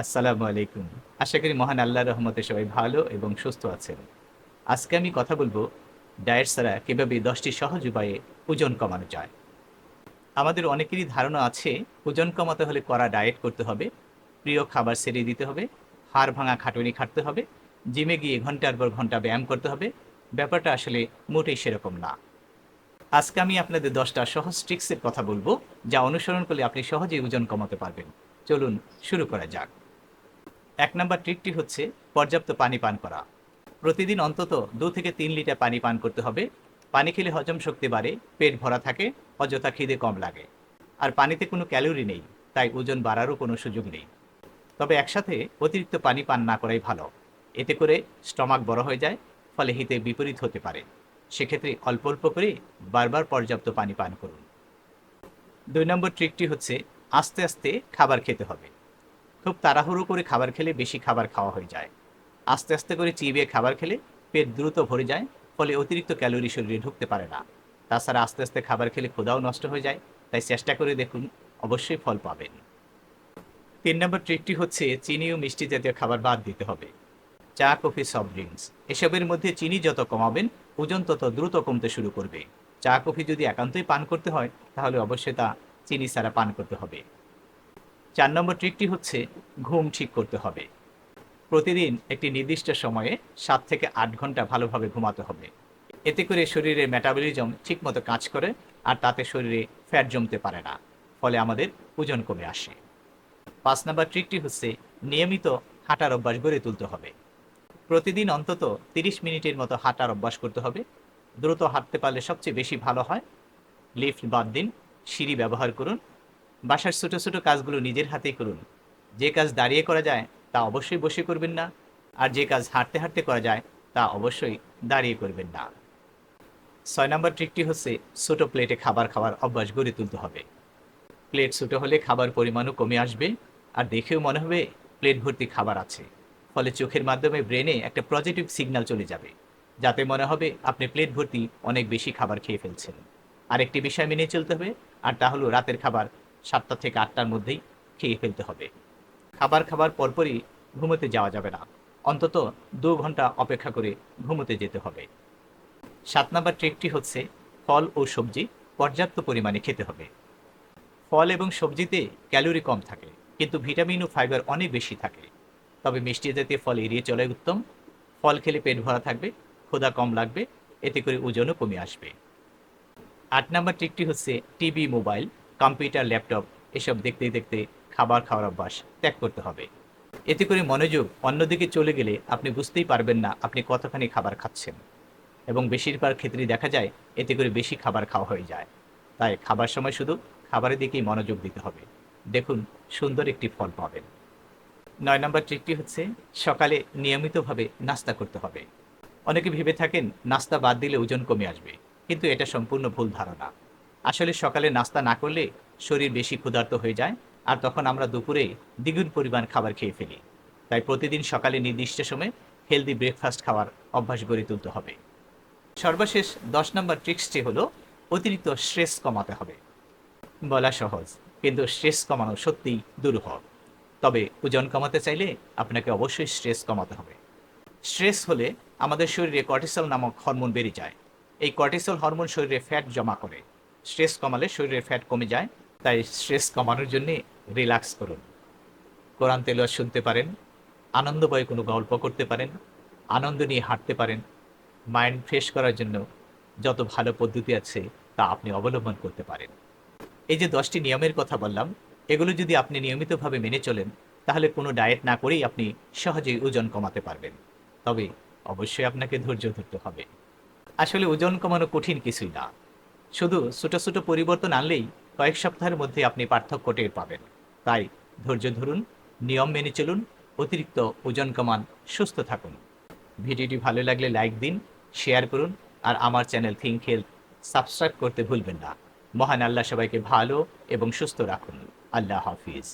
আসসালামু আলাইকুম। আশা করি মহান আল্লাহ রহমতে সবাই ভালো এবং সুস্থ আছেন। আজকে আমি কথা বলব ডায়েট ছাড়া কীভাবে দশটি সহজ উপায়ে ওজন কমানো যায়। আমাদের অনেকেরই ধারণা আছে, ওজন কমাতে হলে কড়া ডায়েট করতে হবে, প্রিয় খাবার ছেড়ে দিতে হবে, হাড় ভাঙা খাটুনি খাটতে হবে, জিমে গিয়ে ঘণ্টার পর ঘণ্টা ব্যায়াম করতে হবে, ব্যাপারটা আসলে মোটেই সেরকম না। আজকে আমি আপনাদের দশটা সহজ ট্রিক্সের কথা বলব, যা অনুসরণ করলে আপনি সহজেই ওজন কমাতে পারবেন। চলুন শুরু করা যাক। এক নম্বর ট্রিকটি হচ্ছে পর্যাপ্ত পানি পান করা। প্রতিদিন অন্তত দু থেকে তিন লিটার পানি পান করতে হবে। পানি খেলে হজম শক্তি বাড়ে, পেট ভরা থাকে, অযথা খিদে কম লাগে। আর পানিতে কোনো ক্যালোরি নেই, তাই ওজন বাড়ারও কোনো সুযোগ নেই। তবে একসাথে অতিরিক্ত পানি পান না করাই ভালো। এতে করে স্টমাক বড় হয়ে যায়, ফলে হিতে বিপরীত হতে পারে। সেক্ষেত্রে অল্প অল্প করে বারবার পর্যাপ্ত পানি পান করুন। দুই নম্বর ট্রিকটি হচ্ছে আস্তে আস্তে খাবার খেতে হবে। খুব তাড়াহুড়ো করে খাবার খেলে বেশি খাবার খাওয়া হয়ে যায়। আস্তে আস্তে করে চিবিয়ে খাবার খেলে পেট দ্রুত ভরে যায়, ফলে অতিরিক্ত ক্যালোরি শরীরে ঢুকতে পারে না। তাছাড়া আস্তে আস্তে খাবার খেলে ক্ষুধাও নষ্ট হয়ে যায়, তাই চেষ্টা করে দেখুন, অবশ্যই ফল পাবেন। তিন নম্বর ট্রিকটি হচ্ছে চিনি ও মিষ্টি জাতীয় খাবার বাদ দিতে হবে। চা, কফি, সফট ড্রিঙ্কস, এসবের মধ্যে চিনি যত কমাবেন, ওজন তত দ্রুত কমতে শুরু করবে। চা, কফি যদি একান্তই পান করতে হয়, তাহলে অবশ্যই তা চিনি ছাড়া পান করতে হবে। চার নম্বর ট্রিকটি হচ্ছে ঘুম ঠিক করতে হবে। প্রতিদিন একটি নির্দিষ্ট সময়ে সাত থেকে আট ঘণ্টা ভালোভাবে ঘুমাতে হবে। এতে করে শরীরের মেটাবলিজম ঠিকমতো কাজ করে আর তাতে শরীরে ফ্যাট জমতে পারে না, ফলে আমাদের ওজন কমে আসে। পাঁচ নম্বর ট্রিকটি হচ্ছে নিয়মিত হাঁটার অভ্যাস গড়ে তুলতে হবে। প্রতিদিন অন্তত তিরিশ মিনিটের মতো হাঁটার অভ্যাস করতে হবে। দ্রুত হাঁটতে পারলে সবচেয়ে বেশি ভালো হয়। লিফট বাদ দিন, সিঁড়ি ব্যবহার করুন বাসার ছোটো ছোটো কাজগুলো নিজের হাতেই করুন। যে কাজ দাঁড়িয়ে করা যায়, তা অবশ্যই বসে করবেন না। আর যে কাজ হাঁটতে হাঁটতে করা যায়, তা অবশ্যই দাঁড়িয়ে করবেন না। ছয় নম্বর ট্রিকটি হচ্ছে ছোটো প্লেটে খাবার খাওয়ার অভ্যাস গড়ে তুলতে হবে। প্লেট ছোটো হলে খাবার পরিমাণও কমে আসবে আর দেখেও মনে হবে প্লেট ভর্তি খাবার আছে। ফলে চোখের মাধ্যমে ব্রেনে একটা পজিটিভ সিগন্যাল চলে যাবে, যাতে মনে হবে আপনি প্লেট ভর্তি অনেক বেশি খাবার খেয়ে ফেলছেন। আরেকটি বিষয় মেনে চলতে হবে, আর তা হলো রাতের খাবার সাতটা থেকে আটটার মধ্যেই খেয়ে ফেলতে হবে। খাবার খাবার পরপরই ঘুমোতে যাওয়া যাবে না। অন্তত দু ঘণ্টা অপেক্ষা করে ঘুমোতে যেতে হবে। সাত নম্বর ট্রিকটি হচ্ছে ফল ও সবজি পর্যাপ্ত পরিমাণে খেতে হবে। ফল এবং সবজিতে ক্যালোরি কম থাকে, কিন্তু ভিটামিন ও ফাইবার অনেক বেশি থাকে। তবে মিষ্টি জাতীয় ফল এড়িয়ে চলাই উত্তম। ফল খেলে পেট ভরা থাকবে, ক্ষুধা কম লাগবে, এতে করে ওজনও কমে আসবে। আট নম্বর ট্রিকটি হচ্ছে টিভি মোবাইল। কম্পিউটার, ল্যাপটপ এসব দেখতে দেখতে খাবার খাওয়ার অভ্যাস ত্যাগ করতে হবে। এতে করে মনোযোগ অন্যদিকে চলে গেলে আপনি বুঝতেই পারবেন না আপনি কতখানি খাবার খাচ্ছেন। এবং বেশিরভাগ ক্ষেত্রেই দেখা যায় এতে করে বেশি খাবার খাওয়া হয়ে যায়। তাই খাবার সময় শুধু খাবারের দিকেই মনোযোগ দিতে হবে। দেখুন, সুন্দর একটি ফল পাবেন। নয় নম্বর ট্রিকটি হচ্ছে সকালে নিয়মিতভাবে নাস্তা করতে হবে। অনেকে ভেবে থাকেন, নাস্তা বাদ দিলে ওজন কমে আসবে। কিন্তু এটা সম্পূর্ণ ভুল ধারণা। আসলে সকালে নাস্তা না করলে শরীর বেশি ক্ষুধার্ত হয়ে যায় আর তখন আমরা দুপুরে দ্বিগুণ পরিমাণ খাবার খেয়ে ফেলি। তাই প্রতিদিন সকালে নির্দিষ্ট সময়ে হেলদি ব্রেকফাস্ট খাওয়ার অভ্যাস গড়ে তুলতে হবে। সর্বশেষ দশ নম্বর ট্রিক্সটি হলো অতিরিক্ত স্ট্রেস কমাতে হবে। বলা সহজ, কিন্তু স্ট্রেস কমানো সত্যিই দুরূহ। তবে ওজন কমাতে চাইলে আপনাকে অবশ্যই স্ট্রেস কমাতে হবে। স্ট্রেস হলে আমাদের শরীরে কর্টিসল নামক হরমোন বেড়ে যায়। এই কর্টিসল হরমোন শরীরে ফ্যাট জমা করে। স্ট্রেস কমালে শরীরের ফ্যাট কমে যায়, তাই স্ট্রেস কমানোর জন্যে রিল্যাক্স করুন। কোরআন তেলোয়াত শুনতে পারেন, আনন্দময় কোনো গল্প করতে পারেন, আনন্দ নিয়ে হাঁটতে পারেন। মাইন্ড ফ্রেশ করার জন্য যত ভালো পদ্ধতি আছে তা আপনি অবলম্বন করতে পারেন। এই যে দশটি নিয়মের কথা বললাম, এগুলো যদি আপনি নিয়মিতভাবে মেনে চলেন, তাহলে কোনো ডায়েট না করেই আপনি সহজেই ওজন কমাতে পারবেন। তবে অবশ্যই আপনাকে ধৈর্য ধরতে হবে। আসলে ওজন কমানো কঠিন কিছুই না। শুধু ছোটো ছোটো পরিবর্তন আনলেই কয়েক সপ্তাহের মধ্যে আপনি পার্থক্য টের পাবেন। তাই ধৈর্য ধরুন, নিয়ম মেনে চলুন, অতিরিক্ত ওজন কমান, সুস্থ থাকুন। ভিডিওটি ভালো লাগলে লাইক দিন, শেয়ার করুন আর আমার চ্যানেল থিঙ্ক হেলথ সাবস্ক্রাইব করতে ভুলবেন না। মহান আল্লাহ সবাইকে ভালো এবং সুস্থ রাখুন। আল্লাহ হাফিজ।